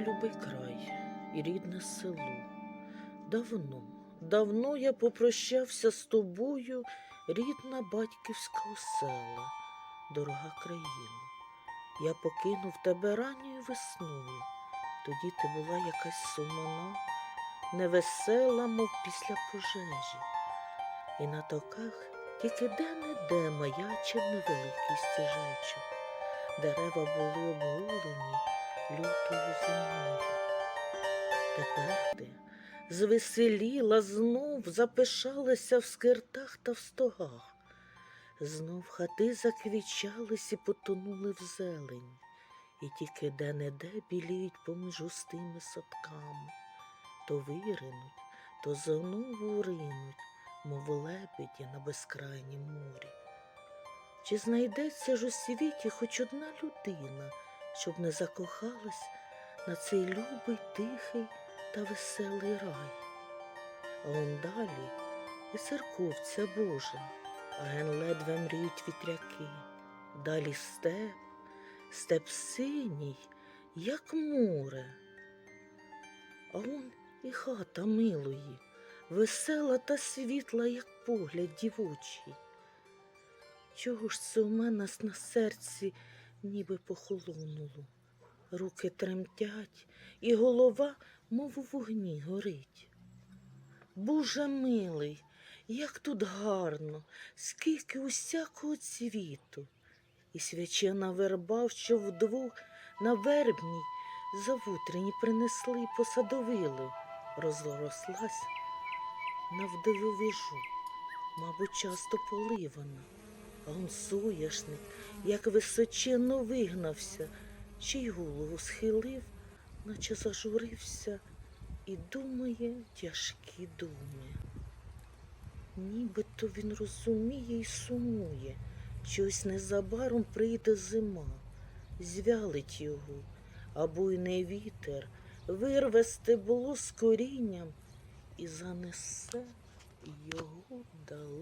любий край і рідне село. Давно, давно я попрощався з тобою, рідна батьківська осела, дорога країна. Я покинув тебе ранньою весною. Тоді ти була якась сумана, невесела, мов після пожежі. І на токах тільки де-не-де маячив невеликий стіжечок. Дерева були обгулені лютою зимою. Тепер ти звеселіла знов, запишалася в скиртах та в стогах. Знов хати заквічались і потонули в зелень, і тільки де-не-де біліють поміж густими садками. То виринуть, то знову ринуть, мов лебеді на безкрайнім морі. Чи знайдеться ж у світі хоч одна людина, щоб не закохалась на цей любий, тихий та веселий рай? А он далі і церковця Божа, а ген ледве мріють вітряки. Далі степ, степ синій, як море. А он і хата милої, весела та світла, як погляд дівочий. Чого ж це у мене на серці ніби похолонуло? Руки тремтять, і голова, мов у вогні, горить. Боже милий, як тут гарно, скільки усякого цвіту, і свячена верба, що вдвох на вербній завутрені принесли й посадовили, розрослась навдивовіжу, мабуть, часто поливана. Он соняшник, як височенно вигнався, чи й голову схилив, наче зажурився, і думає тяжкі думи. Нібито він розуміє і сумує, що ось незабаром прийде зима, звялить його, а буйний вітер вирве стебло з корінням і занесе його далеко.